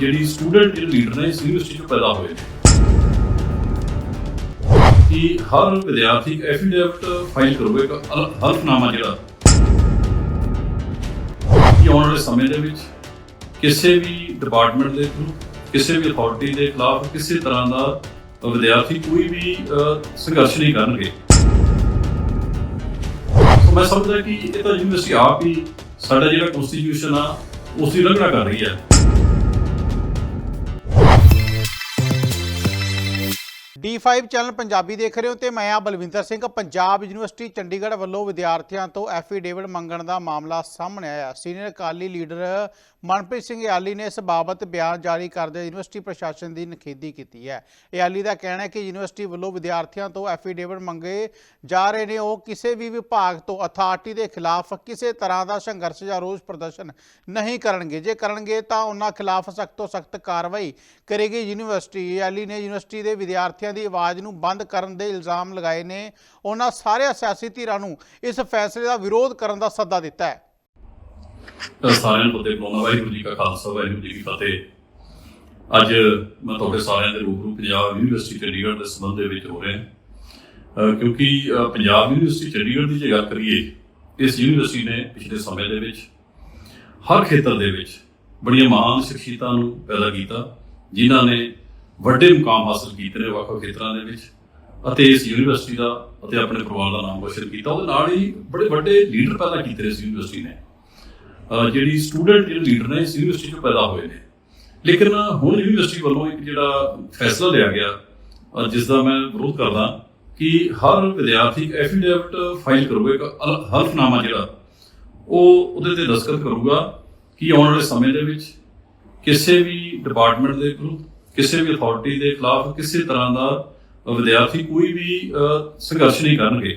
ਜਿਹੜੀ student leader ਨੇ, ਇਸ ਯੂਨੀਵਰਸਿਟੀ ਚੋਂ ਪੈਦਾ ਹੋਏ ਨੇ। ਕਿ ਹਰ ਵਿਦਿਆਰਥੀ ਐਫੀਡੇਵਿਟ ਫਾਈਲ ਕਰੂਗਾ ਹਲਫਨਾਮਾ ਜਿਹੜਾ। ਕਿ ਆਉਣ ਵਾਲੇ ਸਮੇਂ ਦੇ ਵਿੱਚ ਕਿਸੇ ਵੀ ਡਿਪਾਰਟਮੈਂਟ ਦੇ ਥਰੂ ਕਿਸੇ ਵੀ ਅਥਾਰਟੀ ਦੇ ਖਿਲਾਫ ਕਿਸੇ ਤਰ੍ਹਾਂ ਦਾ ਵਿਦਿਆਰਥੀ ਕੋਈ ਵੀ ਸੰਘਰਸ਼ ਨਹੀਂ ਕਰਨਗੇ। ਸੋ ਮੈਂ ਸਮਝਦਾ ਕਿ ਇਹ ਤਾਂ ਯੂਨੀਵਰਸਿਟੀ ਆਪ ਹੀ ਸਾਡਾ ਜਿਹੜਾ ਕਨਸਟੀਟਿਊਸ਼ਨ ਆ, ਉਸ ਦੀ ਉਲੰਘਣਾ ਕਰ ਰਹੀ ਹੈ। D5 ਚੈਨਲ ਪੰਜਾਬੀ ਦੇਖ ਰਹੇ ਹੋ ਤੇ ਮੈਂ ਆ ਬਲਵਿੰਦਰ ਸਿੰਘ। ਪੰਜਾਬ ਯੂਨੀਵਰਸਿਟੀ ਚੰਡੀਗੜ੍ਹ ਵੱਲੋਂ ਵਿਦਿਆਰਥੀਆਂ ਤੋਂ ਐਫੀਡੇਵਿਟ ਮੰਗਣ ਦਾ ਮਾਮਲਾ ਸਾਹਮਣੇ ਆਇਆ। ਸੀਨੀਅਰ ਅਕਾਲੀ ਲੀਡਰ ਮਨਪ੍ਰੀਤ ਸਿੰਘ ਯਾਲੀ ਨੇ ਇਸ ਬਾਬਤ ਬਿਆਨ ਜਾਰੀ ਕਰਦੇ ਯੂਨੀਵਰਸਿਟੀ ਪ੍ਰਸ਼ਾਸਨ ਦੀ ਨਿਖੇਧੀ ਕੀਤੀ ਹੈ। ਯਾਲੀ ਦਾ ਕਹਿਣਾ ਹੈ ਕਿ ਯੂਨੀਵਰਸਿਟੀ ਵੱਲੋਂ ਵਿਦਿਆਰਥੀਆਂ ਤੋਂ ਐਫੀਡੇਵਿਟ ਮੰਗੇ ਜਾ ਰਹੇ ਨੇ। ਉਹ ਕਿਸੇ ਵੀ ਵਿਭਾਗ ਤੋਂ ਅਥਾਰਟੀ ਦੇ ਖਿਲਾਫ ਕਿਸੇ ਤਰ੍ਹਾਂ ਦਾ ਸੰਘਰਸ਼ ਜਾਂ ਰੋਸ ਪ੍ਰਦਰਸ਼ਨ ਨਹੀਂ ਕਰਨਗੇ। ਜੇ ਕਰਨਗੇ ਤਾਂ ਉਹਨਾਂ ਖਿਲਾਫ ਸਖਤ ਤੋਂ ਸਖਤ ਕਾਰਵਾਈ ਕਰੇਗੀ। ਯੂਨੀਵਰਸਿਟੀ ਯਾਲੀ ਨੇ ਯੂਨੀਵਰਸਿਟੀ ਦੇ ਵਿਦਿਆਰਥੀਆਂ ਦੀ ਆਵਾਜ਼ ਨੂੰ ਬੰਦ ਕਰਨ ਦੇ ਇਲਜ਼ਾਮ ਲਗਾਏ ਨੇ। ਉਹਨਾਂ ਸਾਰੇ ਸਿਆਸੀ ਧਿਰਾਂ ਨੂੰ ਇਸ ਫੈਸਲੇ ਦਾ ਵਿਰੋਧ ਕਰਨ ਦਾ ਸੱਦਾ ਦਿੱਤਾ ਹੈ। ਸਾਰਿਆਂ ਨੂੰ ਫਤਿਹ ਬੁਲਾਉਣਾ ਵਾਹਿਗੁਰੂ ਜੀ ਕਾ ਖਾਲਸਾ, ਵਾਹਿਗੁਰੂ ਜੀ ਕੀ ਫਤਿਹ। ਅੱਜ ਮੈਂ ਤੁਹਾਡੇ ਸਾਰਿਆਂ ਦੇ ਰੂਬਰੂ ਪੰਜਾਬ ਯੂਨੀਵਰਸਿਟੀ ਚੰਡੀਗੜ੍ਹ ਦੇ ਸੰਬੰਧ ਦੇ ਵਿੱਚ ਹੋ ਰਿਹਾ ਅਹ ਕਿਉਂਕਿ ਪੰਜਾਬ ਯੂਨੀਵਰਸਿਟੀ ਚੰਡੀਗੜ੍ਹ ਦੀ ਜੇ ਗੱਲ ਕਰੀਏ, ਇਸ ਯੂਨੀਵਰਸਿਟੀ ਨੇ ਪਿਛਲੇ ਸਮੇਂ ਦੇ ਵਿੱਚ ਹਰ ਖੇਤਰ ਦੇ ਵਿੱਚ ਬੜੀਆਂ ਮਹਾਨ ਸ਼ਖਸੀਅਤਾਂ ਨੂੰ ਪੈਦਾ ਕੀਤਾ, ਜਿਨ੍ਹਾਂ ਨੇ ਵੱਡੇ ਮੁਕਾਮ ਹਾਸਲ ਕੀਤੇ ਨੇ ਵੱਖ-ਵੱਖ ਖੇਤਰਾਂ ਦੇ ਵਿੱਚ ਅਤੇ ਇਸ ਯੂਨੀਵਰਸਿਟੀ ਦਾ ਅਤੇ ਆਪਣੇ ਪਰਿਵਾਰ ਦਾ ਨਾਮ ਰੋਸ਼ਨ ਕੀਤਾ। ਉਹਦੇ ਨਾਲ ਹੀ ਬੜੇ ਵੱਡੇ ਲੀਡਰ ਪੈਦਾ ਕੀਤੇ ਨੇ ਇਸ ਯੂਨੀਵਰਸਿਟੀ ਨੇ। ਜਿਹੜੀ ਸਟੂਡੈਂਟ ਜਿਹੜੇ ਲੀਡਰ ਨੇ ਇਸ ਯੂਨੀਵਰਸਿਟੀ ਚੋਂ ਪੈਦਾ ਹੋਏ ਨੇ। ਲੇਕਿਨ ਹੁਣ ਯੂਨੀਵਰਸਿਟੀ ਵੱਲੋਂ ਇੱਕ ਜਿਹੜਾ ਫੈਸਲਾ ਲਿਆ ਗਿਆ, ਅਹ ਜਿਸ ਦਾ ਮੈਂ ਵਿਰੋਧ ਕਰਦਾ ਕਿ ਹਰ ਵਿਦਿਆਰਥੀ ਐਫੀਡੇਵਿਟ ਫਾਈਲ ਕਰੂਗਾ, ਇੱਕ ਹਲ- ਹਲਫਨਾਮਾ ਜਿਹੜਾ, ਉਹ ਉਹਦੇ ਤੇ ਦਸਤਖਤ ਕਰੂਗਾ ਕਿ ਆਉਣ ਵਾਲੇ ਸਮੇਂ ਦੇ ਵਿੱਚ ਕਿਸੇ ਵੀ ਡਿਪਾਰਟਮੈਂਟ ਦੇ ਥਰੂ ਕਿਸੇ ਵੀ ਅਥਾਰਟੀ ਦੇ ਖਿਲਾਫ ਕਿਸੇ ਤਰ੍ਹਾਂ ਦਾ ਵਿਦਿਆਰਥੀ ਕੋਈ ਵੀ ਸੰਘਰਸ਼ ਨਹੀਂ ਕਰਨਗੇ,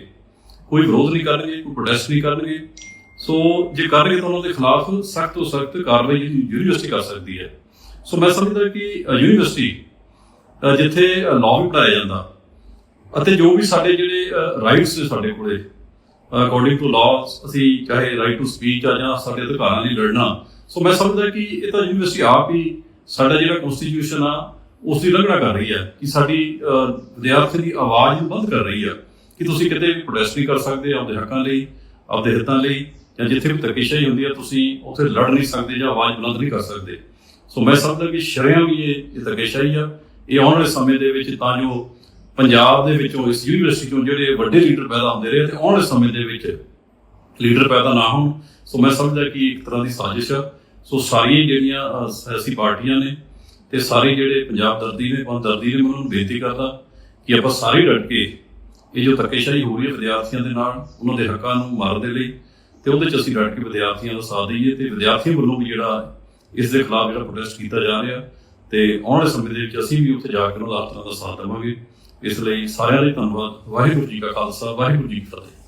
ਕੋਈ ਵਿਰੋਧ ਨਹੀਂ ਕਰਨਗੇ, ਕੋਈ ਪ੍ਰੋਟੈਸਟ ਨਹੀਂ ਕਰਨਗੇ। ਸੋ ਜੇ ਕਰ ਕਰਨਗੇ ਤਾਂ ਉਹਨਾਂ ਦੇ ਖਿਲਾਫ ਸਖਤ ਤੋਂ ਸਖਤ ਕਾਰਵਾਈ ਯੂਨੀਵਰਸਿਟੀ ਕਰ ਸਕਦੀ ਹੈ। ਸੋ ਮੈਂ ਸਮਝਦਾ ਕਿ ਯੂਨੀਵਰਸਿਟੀ ਜਿੱਥੇ ਲਾਅ ਵੀ ਪੜਾਇਆ ਜਾਂਦਾ ਅਤੇ ਜੋ ਵੀ ਸਾਡੇ ਜਿਹੜੇ ਰਾਈਟਸ ਨੇ ਸਾਡੇ ਕੋਲੇ ਅਕੋਰਡਿੰਗ ਟੂ ਲਾਅ ਅਸੀਂ ਚਾਹੇ ਰਾਈਟ ਟੂ ਸਪੀਚ ਆ ਜਾਂ ਸਾਡੇ ਅਧਿਕਾਰਾਂ ਲਈ ਲੜਨਾ। ਸੋ ਮੈਂ ਸਮਝਦਾ ਕਿ ਇਹ ਤਾਂ ਯੂਨੀਵਰਸਿਟੀ ਆਪ ਹੀ ਸਾਡਾ ਜਿਹੜਾ ਕਨਸਟੀਟਿਊਸ਼ਨ ਆ ਉਸ ਦੀ ਉਲੰਘਣਾ ਕਰ ਰਹੀ ਹੈ ਕਿ ਸਾਡੀ ਅ, ਵਿਦਿਆਰਥੀ ਦੀ ਆਵਾਜ਼ ਨੂੰ ਬੰਦ ਕਰ ਰਹੀ ਹੈ ਕਿ ਤੁਸੀਂ ਕਿਤੇ ਪ੍ਰੋਟੈਸਟ ਨਹੀਂ ਕਰ ਸਕਦੇ ਆਪਦੇ ਹੱਕਾਂ ਲਈ ਆਪਦੇ ਹਿੱਤਾਂ ਲਈ ਜਾਂ ਜਿੱਥੇ ਵੀ ਧੱਕੇਸ਼ਾਹੀ ਹੁੰਦੀ ਹੈ ਤੁਸੀਂ ਉੱਥੇ ਲੜ ਨਹੀਂ ਸਕਦੇ ਜਾਂ ਆਵਾਜ਼ ਬੁਲੰਦ ਨਹੀਂ ਕਰ ਸਕਦੇ। ਸੋ ਮੈਂ ਸਮਝਦਾ ਕਿ ਸ਼ਰਿਆਂ ਵੀ ਇਹ ਇਹ ਆ। ਇਹ ਆਉਣ ਵਾਲੇ ਸਮੇਂ ਦੇ ਵਿੱਚ ਤਾਂ ਜੋ ਪੰਜਾਬ ਦੇ ਵਿੱਚੋਂ ਇਸ ਯੂਨੀਵਰਸਿਟੀ ਚੋਂ ਜਿਹੜੇ ਵੱਡੇ ਲੀਡਰ ਪੈਦਾ ਹੁੰਦੇ ਰਹੇ ਤੇ ਆਉਣ ਵਾਲੇ ਸਮੇਂ ਦੇ ਵਿੱਚ ਲੀਡਰ ਪੈਦਾ ਨਾ ਹੋਣ। ਸੋ ਮੈਂ ਸਮਝਦਾ ਕਿ ਇੱਕ ਤਰ੍ਹਾਂ ਦੀ ਸਾਜ਼ਿਸ਼ ਆ। ਸੋ ਸਾਰੀਆਂ ਜਿਹੜੀਆਂ ਅਹ, ਸਿਆਸੀ ਪਾਰਟੀਆਂ ਨੇ ਤੇ ਸਾਰੇ ਜਿਹੜੇ ਪੰਜਾਬ ਦਰਦੀ ਨੇ ਪੰਜ ਦਰਦੀ ਨੇ ਮੈਂ ਉਹਨਾਂ ਨੂੰ ਬੇਨਤੀ ਕਰਦਾ ਕਿ ਆਪਾਂ ਸਾਰੇ ਡਟ ਕੇ ਇਹ ਜੋ ਧੱਕੇਸ਼ਾਹੀ ਹੋ ਰਹੀ ਹੈ ਵਿਦਿਆਰਥੀਆਂ ਦੇ ਨਾਲ ਉਹਨਾਂ ਦੇ ਹੱਕਾਂ ਨੂੰ ਮਾਰਨ ਦੇ ਲਈ ਤੇ ਉਹਦੇ ਚ ਅਸੀਂ ਡਟ ਕੇ ਵਿਦਿਆਰਥੀਆਂ ਦਾ ਸਾਥ ਦਈਏ ਤੇ ਵਿਦਿਆਰਥੀਆਂ ਵੱਲੋਂ ਵੀ ਜਿਹੜਾ ਇਸ ਦੇ ਖਿਲਾਫ ਜਿਹੜਾ ਪ੍ਰੋਟੈਸਟ ਕੀਤਾ ਜਾ ਰਿਹਾ ਤੇ ਆਉਣ ਵਾਲੇ ਸਮੇਂ ਦੇ ਵਿੱਚ ਅਸੀਂ ਵੀ ਉੱਥੇ ਜਾ ਕੇ ਉਹਨਾਂ ਦਾ ਹਰ ਦਾ ਸਾਥ ਦੇਵਾਂਗੇ। ਇਸ ਲਈ ਸਾਰਿਆਂ ਦਾ ਧੰਨਵਾਦ। ਵਾਹਿਗੁਰੂ ਜੀ ਕਾ ਖਾਲਸਾ ਵਾਹਿਗੁਰੂ ਜੀ ਕੀ ਫਤਿਹ।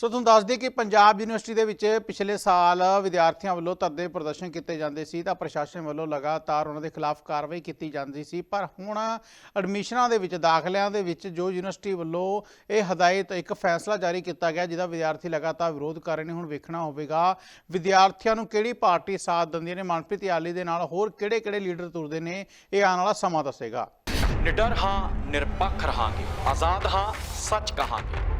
ਸੋ ਤੁਹਾਨੂੰ ਦੱਸ ਦਈਏ ਕਿ ਪੰਜਾਬ ਯੂਨੀਵਰਸਿਟੀ ਦੇ ਵਿੱਚ ਪਿਛਲੇ ਸਾਲ ਵਿਦਿਆਰਥੀਆਂ ਵੱਲੋਂ ਧਰਨੇ ਪ੍ਰਦਰਸ਼ਨ ਕੀਤੇ ਜਾਂਦੇ ਸੀ ਤਾਂ ਪ੍ਰਸ਼ਾਸਨ ਵੱਲੋਂ ਲਗਾਤਾਰ ਉਹਨਾਂ ਦੇ ਖਿਲਾਫ ਕਾਰਵਾਈ ਕੀਤੀ ਜਾਂਦੀ ਸੀ। ਪਰ ਹੁਣ ਐਡਮਿਸ਼ਨਾਂ ਦੇ ਵਿੱਚ, ਦਾਖਲਿਆਂ ਦੇ ਵਿੱਚ ਜੋ ਯੂਨੀਵਰਸਿਟੀ ਵੱਲੋਂ ਇਹ ਹਦਾਇਤ, ਇੱਕ ਫੈਸਲਾ ਜਾਰੀ ਕੀਤਾ ਗਿਆ ਜਿਹਦਾ ਵਿਦਿਆਰਥੀ ਲਗਾਤਾਰ ਵਿਰੋਧ ਕਰ ਰਹੇ ਨੇ, ਹੁਣ ਵੇਖਣਾ ਹੋਵੇਗਾ ਵਿਦਿਆਰਥੀਆਂ ਨੂੰ ਕਿਹੜੀ ਪਾਰਟੀ ਸਾਥ ਦਿੰਦੀ ਨੇ। ਮਨਪ੍ਰੀਤ ਯਾਲੀ ਦੇ ਨਾਲ ਹੋਰ ਕਿਹੜੇ-ਕਿਹੜੇ ਲੀਡਰ ਤੁਰਦੇ ਨੇ, ਇਹ ਆਉਣ ਵਾਲਾ ਸਮਾਂ ਦੱਸੇਗਾ। ਨਿਡਰ ਹਾਂ, ਨਿਰਪੱਖ ਰਹਾਂਗੇ। ਆਜ਼ਾਦ ਹਾਂ, ਸੱਚ ਕਹਾਂਗੇ।